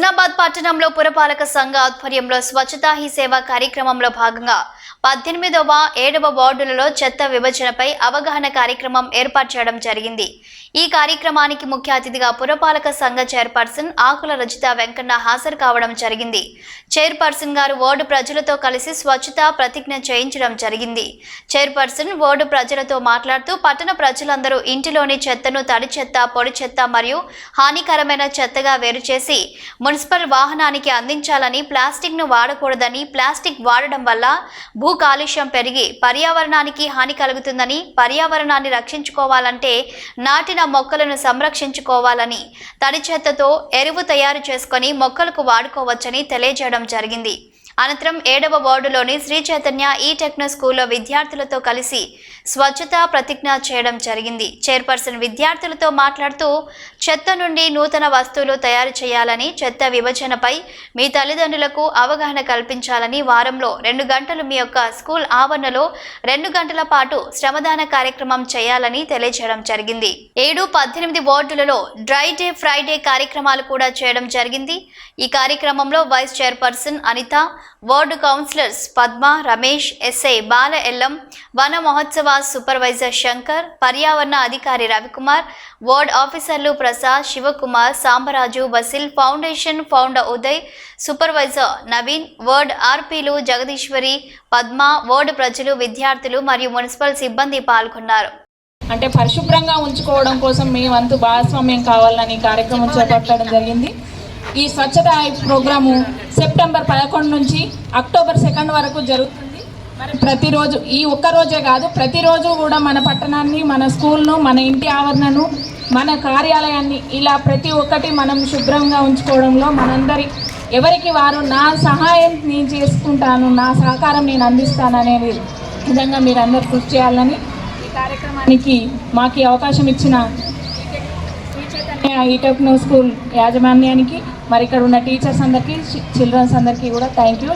హుస్నాబాద్ పట్టణంలో పురపాలక సంఘ ఆధ్వర్యంలో స్వచ్ఛతా హీ సేవ కార్యక్రమంలో భాగంగా పద్దెనిమిదవ ఏడవ వార్డులలో చెత్త విభజనపై అవగాహన కార్యక్రమం ఏర్పాటు చేయడం జరిగింది. ఈ కార్యక్రమానికి ముఖ్య అతిథిగా పురపాలక సంఘ చైర్పర్సన్ ఆకుల రజిత వెంకన్న హాజరు కావడం జరిగింది. చైర్పర్సన్ గారు వార్డు ప్రజలతో కలిసి స్వచ్ఛత ప్రతిజ్ఞ చేయించడం జరిగింది. చైర్పర్సన్ వార్డు ప్రజలతో మాట్లాడుతూ పట్టణ ప్రజలందరూ ఇంటిలోని చెత్తను తడి చెత్త పొడి చెత్త మరియు హానికరమైన చెత్తగా వేరు చేసి మున్సిపల్ వాహనానికి అందించాలని ప్లాస్టిక్ను వాడకూడదని ప్లాస్టిక్ వాడడం వల్ల భూ కాలుష్యం పెరిగి పర్యావరణానికి హాని కలుగుతుందని పర్యావరణాన్ని రక్షించుకోవాలంటే నాటిన మొక్కలను సంరక్షించుకోవాలని తడి చెత్తతో ఎరువు తయారు చేసుకొని మొక్కలకు వాడుకోవచ్చని తెలియజేయడం జరిగింది. అనంతరం ఏడవ వార్డులోని శ్రీ చైతన్య ఈ టెక్నో స్కూల్లో విద్యార్థులతో కలిసి స్వచ్ఛతా ప్రతిజ్ఞ చేయడం జరిగింది. చైర్పర్సన్ విద్యార్థులతో మాట్లాడుతూ చెత్త నుండి నూతన వస్తువులు తయారు చేయాలని చెత్త విభజనపై మీ తల్లిదండ్రులకు అవగాహన కల్పించాలని వారంలో రెండు గంటలు మీ యొక్క స్కూల్ ఆవరణలో రెండు గంటల పాటు శ్రమదాన కార్యక్రమం చేయాలని తెలియజేయడం జరిగింది. ఏడు పద్దెనిమిది వార్డులలో డ్రై డే ఫ్రైడే కార్యక్రమాలు కూడా చేయడం జరిగింది. ఈ కార్యక్రమంలో vice chairperson Anitha ward councillors Padma Ramesh SI Bala Ellam Vana Mahotsava supervisor Shankar పర్యావరణ అధికారి రవికుమార్ వార్డ్ ఆఫీసర్లు Prasad Shivakumar Sambaraju Basil foundation founder Uday supervisor Naveen ward ఆర్పీలు Jagadeeswari Padma ward ప్రజలు విద్యార్థులు మరియు మున్సిపల్ సిబ్బంది పాల్గొన్నారు. అంటే పరిశుభ్రంగా ఉంచుకోవడం కోసం మీ వంతు భాగస్వామ్యం కావాలని కార్యక్రమం చేపట్టడం జరిగింది. ఈ స్వచ్ఛత ప్రోగ్రాము సెప్టెంబర్ పదకొండు నుంచి అక్టోబర్ సెకండ్ వరకు జరుగుతుంది. మరి ప్రతిరోజు ఈ ఒక్క రోజే కాదు ప్రతిరోజు కూడా మన పట్టణాన్ని మన స్కూల్ను మన ఇంటి ఆవరణను మన కార్యాలయాన్ని ఇలా ప్రతి ఒక్కటి మనం శుభ్రంగా ఉంచుకోవడంలో మనందరి ఎవరికి వారు నా సహాయం నేను చేసుకుంటాను నా సహకారం నేను అందిస్తాను అనేది విధంగా మీరు అందరు కృషి చేయాలని ఈ కార్యక్రమానికి మాకు అవకాశం ఇచ్చిన ఈ న్యూ స్కూల్ యాజమాన్యానికి మరి ఇక్కడ ఉన్న టీచర్స్ అందరికీ చిల్డ్రన్స్ అందరికీ కూడా థ్యాంక్ యూ.